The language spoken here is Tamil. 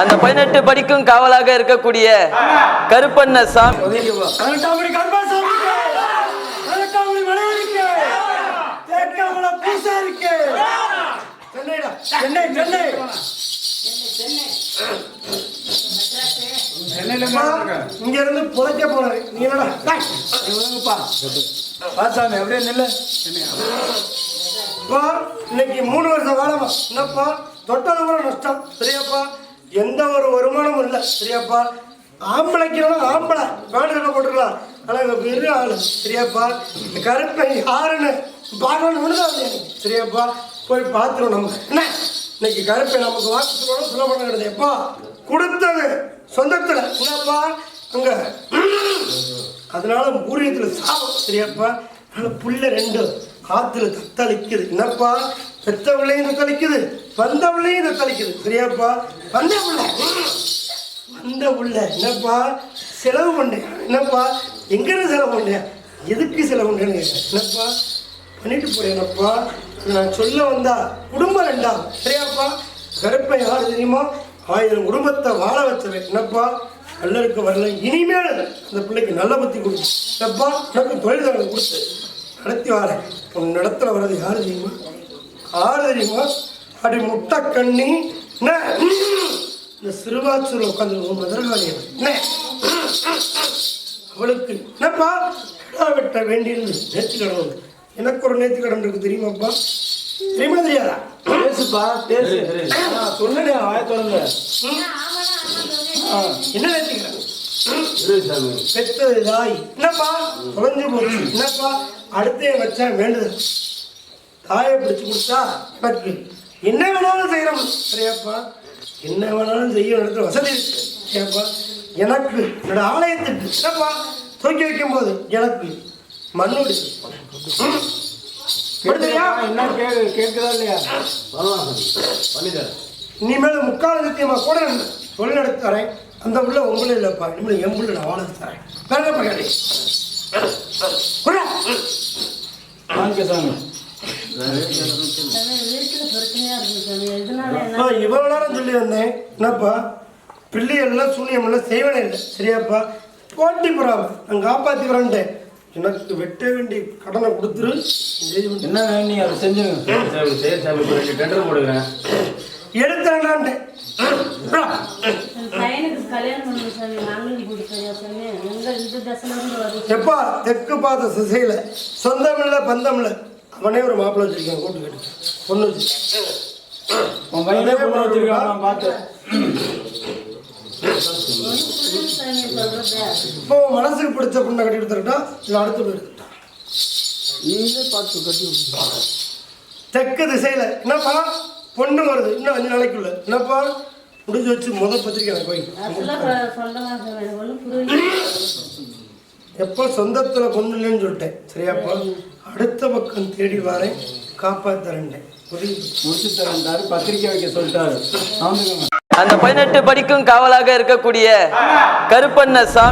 அந்த பதினெட்டு படிக்கும் காவலாக இருக்கக்கூடிய கருப்பண்ண சாமி. சென்னை இங்க இருந்து புழைக்க போனது நீ என்னடா? பாசாமி அப்படியே நில்லு. இன்னைக்கு மூணு வருஷம் வாழமா என்னப்பா? தொட்டது கூட நஷ்டம். சரியாப்பா? எந்த ஒரு வருமானமும் இல்லை. சரியாப்பா ஆம்பளைக்கு ஆம்பளை. வேண்டுகளை போட்டுக்கலாம்? ஆனால் இங்கே பெரிய ஆளு. சரியாப்பா இந்த கருப்பை யாருன்னு பார்க்கணும்னு தான் சரியாப்பா போய் பார்த்துருவோம் நம்ம என்ன? இன்னைக்கு கருப்பை நமக்கு வாக்கு சொல்லணும் சொல்ல பண்ண கிடையாது எப்பா கொடுத்தது சொந்தத்தில். என்னப்பா? அங்கே. அதனால ஊரியத்தில் சாபம். சரியாப்பா அதனால் புள்ள ரெண்டு. காத்துல தத்தளிக்குது. என்னப்பா? பெத்த பிள்ளையும் தத்தளிக்குது. வந்த பிள்ளையும் தத்தளிக்குது. சரியாப்பா? வந்த பிள்ளை வந்த பிள்ளை என்னப்பா? செலவு பண்ணேன் என்னப்பா? எங்க செலவு பண்ணேன் எதுக்கு செலவு பண்ணேன்னு என்னப்பா? பண்ணிட்டு போறேனப்பா நான் சொல்ல வந்தா குடும்பம் ரெண்டா சரியாப்பா? கருப்பை யார் தெரியுமா? ஆயிரம் குடும்பத்தை வாழ வச்சவன். என்னப்பா? நல்லருக்கு வரல. இனிமேல் அந்த பிள்ளைக்கு நல்ல பத்தி கொடுத்து என்னப்பா? எனக்கு தொழில் கொடுத்து கொடுத்து நடத்தி வரேன் உன் இடத்துல வர்றது யாரு தெரியுமா? யாரு தெரியுமா? அடி முட்டை கண்ணி. என்ன? இந்த சிறுவாச்சூர் உட்காந்து மதுரகாளி என்ன அவளுக்கு என்னப்பா? கிடா வெட்ட வேண்டியது நேர்த்தி கடன். எனக்கு ஒரு நேர்த்தி கடன் இருக்கு தெரியுமாப்பா? தெரியுமா தெரியாதா? பேசுப்பா பேசு. சொன்னே வாய திறந்த. என்ன கடன்? பெத்தது தாய். என்னப்பா? தொலைஞ்சு போச்சு. என்னப்பா? அடுத்து என் வச்சேன் வேண்டுதல். தாயை பிடிச்சு கொடுத்தா எனக்கு என்ன வேணாலும் செய்யறோம். சரியாப்பா. என்ன வேணாலும் செய்ய இடத்துல வசதி இருக்கு. சரியாப்பா. எனக்கு என்னோட ஆலயத்துக்கு என்னப்பா? தூக்கி வைக்கும் போது எனக்கு மண்ணோடு என்ன கேக்குதா இல்லையா? இனிமேல் முக்கால சத்தியமா கூட தொழில் தரேன். அந்த உள்ள உங்களே இல்லைப்பா. இனிமேல் என் புள்ள நான் வாழ தரேன். வேற பகாடி வாங்க சாமி இவ்வளவு நேரம் சொல்லி வந்தேன் என்னப்பா பிள்ளை எல்லாம் சூனியம் எல்லாம் செய்வனே இல்லை சரியாப்பா போட்டி போறாம நான் காப்பாத்தி வரேன்ட்டேன் எனக்கு வெட்ட வேண்டிய கடனை கொடுத்துரு என்ன வேணும் நீ அதை செஞ்சுங்க சாமி சரி சாமி டெண்டர் போடுகிறேன் வரும் எப்பா தெற்கு பார்த்த திசையில சொந்தம் இல்லை பந்தம் இல்லை. அவனே ஒரு மாப்பிள்ளை வச்சிருக்கேன் கூட்டு கட்டு. பொண்ணு வச்சிருக்கேன். இப்போ மனசுக்கு பிடிச்ச பொண்ணை கட்டி கொடுத்துருட்டா இல்லை அடுத்து போயிருக்கா நீங்களே பார்த்து கட்டி. தெற்கு திசையில. என்னப்பா? பொண்ணு வருது இன்னும் அஞ்சு நாளைக்குள்ள. என்னப்பா? முடிஞ்சு வச்சு முத பத்திரிக்கை எனக்கு போய் எப்போ சொந்தத்துல பொண்ணு இல்லைன்னு சொல்லிட்டேன். சரியாப்பா? அடுத்த பக்கம் தேடி வரேன் காப்பாத்துறேன் உதவி முடிச்சு தரேன்டாரு பத்திரிக்கை வைக்க சொல்லிட்டாரு. அந்த பதினெட்டு படிக்கும் காவலாக இருக்கக்கூடிய கருப்பண்ண சாமி